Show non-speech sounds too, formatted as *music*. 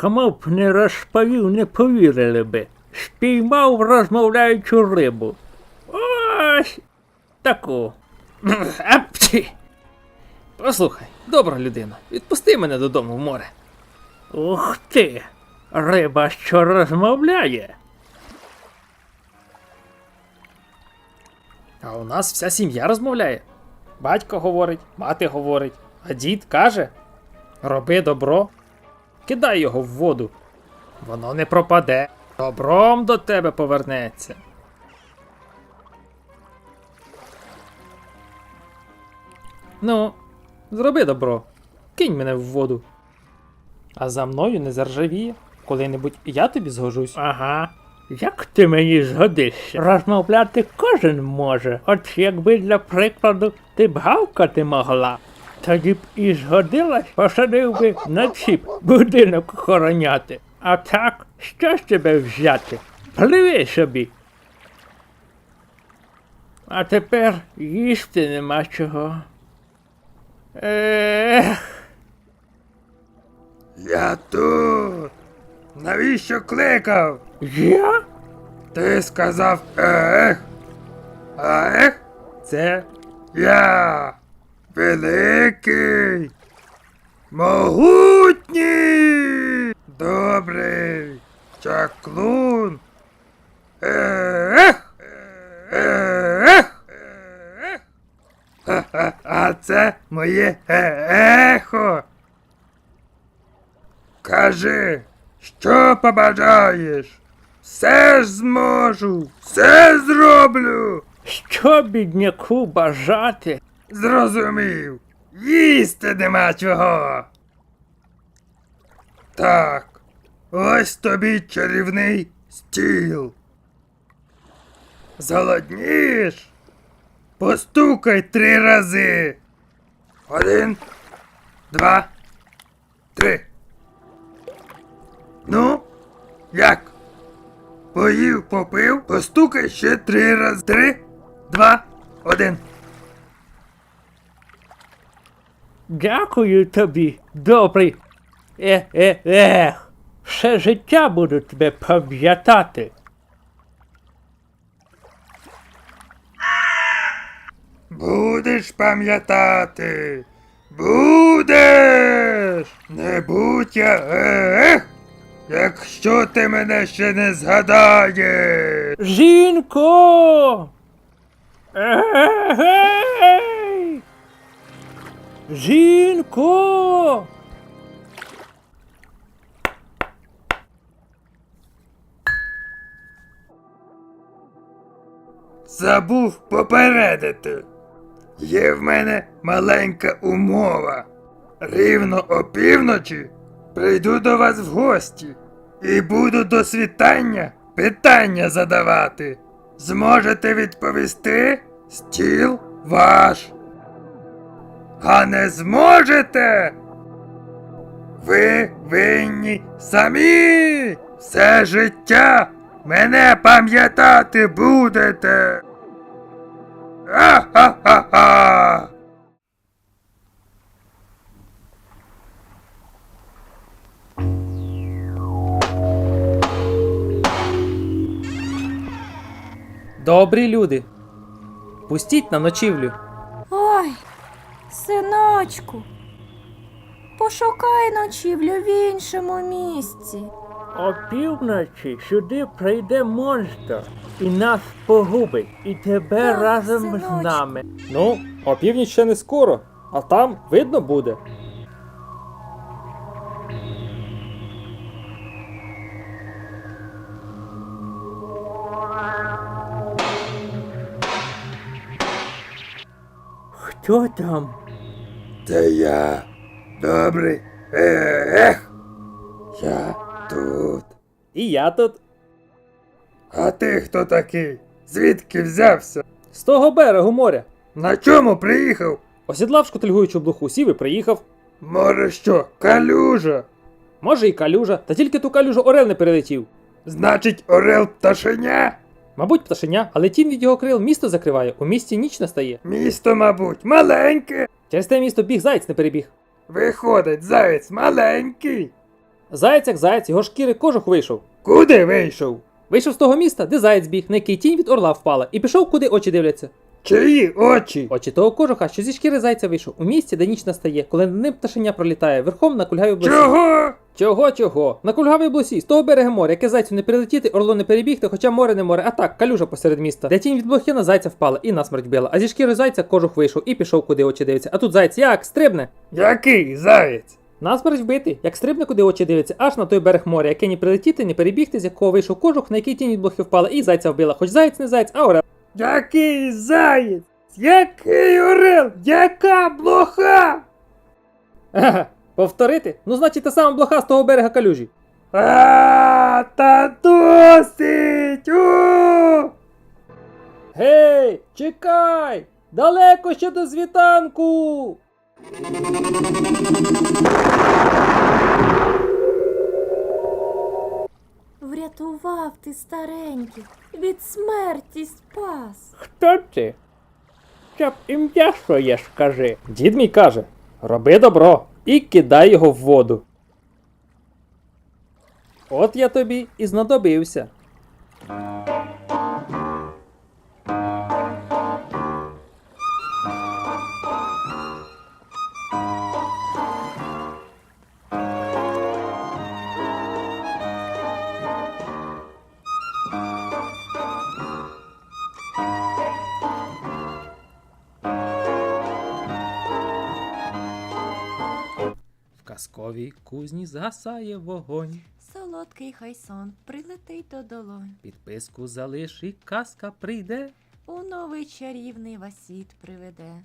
Кому б не розповів, не повірили би. Спіймав розмовляючу рибу. Ось таку. *clears throat* Апчі! Послухай, добра людина, відпусти мене додому в море. Ух ти! Риба, що розмовляє. А у нас вся сім'я розмовляє. Батько говорить, мати говорить, а дід каже: роби добро, кидай його в воду. Воно не пропаде, добром до тебе повернеться. Ну, зроби добро, кинь мене в воду. А за мною не заржавіє. Коли-небудь я тобі згожусь. Ага. Як ти мені згодишся? Розмовляти кожен може. От якби для прикладу ти б гавкати могла, тоді б і згодилась, посадив би на ціп будинок охороняти. А так, що з тебе взяти? Пливи собі. А тепер їсти нема чого. Ех. Я тут. Навіщо кликав? Я? Ти сказав ех. А ех це я. Великий. Могутній. Добрий. Чаклун. Ех. Ех. Ех. А, це моє ехо. Кажи, що побажаєш? Все ж зможу, все зроблю. Що бідняку бажати? Зрозумів. Їсти нема чого. Так, ось тобі чарівний стіл. Зголодніш? Постукай три рази. Один, два, три. Ну, як? Поїв, попив, постукай ще три рази. Три, два, один. Дякую тобі, добрий. Е, е, ех. Все життя буду тебе пам'ятати. Будеш пам'ятати. Будеш. Не будь я ех, якщо ти мене ще не згадаєш. Жінко! Егей! Жінко! Забув попередити. Є в мене маленька умова. Рівно опівночі прийду до вас в гості і буду до світання питання задавати. Зможете відповісти? Стіл ваш. А не зможете? Ви винні самі все життя мене пам'ятати будете. А-ха-ха-ха! Добрі люди. Пустіть на ночівлю. Синочку, пошукай ночівлю в іншому місці. Опівночі сюди прийде монстр і нас погубить, і тебе Так, разом синочку. з нами. Ну, опівніч ще не скоро, а там видно буде. Хто там? Це я. Добрий. Ех. Я тут. І я тут. А ти хто такий? Звідки взявся? З того берегу моря. На чому приїхав? Осідлав шкотильгуючу блоху, сів і приїхав. Море що, калюжа? Може і калюжа, та тільки ту калюжу орел не перелетів. Значить, орел пташеня? Мабуть, пташеня, але тінь від його крил місто закриває, у місті ніч настає. Місто, мабуть, маленьке. Через те місто біг заєць не перебіг. Виходить, заєць маленький. Заєць як заєць, його шкіри кожух вийшов. Куди вийшов? Вийшов з того міста, де заєць біг, на який тінь від орла впала, і пішов, куди очі дивляться. Чиї очі? Очі того кожуха, що зі шкіри зайця вийшов, у місті, де ніч настає, коли над ним пташеня пролітає, верхом на кульгавій блосі. Чого? Чого, чого? На кульгавій блосі, з того берега моря, яке зайцю не прилетіти, орло не перебігти, хоча море не море, а так, калюжа посеред міста. Де тінь від блохи на зайця впала і насмерть била, а зі шкіри зайця кожух вийшов і пішов, куди очі дивляться. А тут зайць як стрибне. Який заєць? Насмерть вбитий, як стрибне, куди очі дивляться, аж на той берег моря, яке ні прилетіти, ні перебігти, з якого вийшов кожух, на який тінь від блохи впала, і зайця вбила. Хоч заєць не заєць, а орел. Який заєць? Який орел? Яка блоха? Повторити? Ну, значить, та сама блоха з того берега калюжі. А, та досить! У! Гей, чекай! Далеко ще до світанку! Врятував ти стареньких, від смерті спас. Хто ти? Щоб ім'я своє скажи. Дід мій каже: роби добро і кидай його в воду. От я тобі і знадобився. Казковій кузні згасає вогонь. Солодкий хай сон прилетить до долонь. Підписку залиш і казка прийде. У новий чарівний васіт приведе.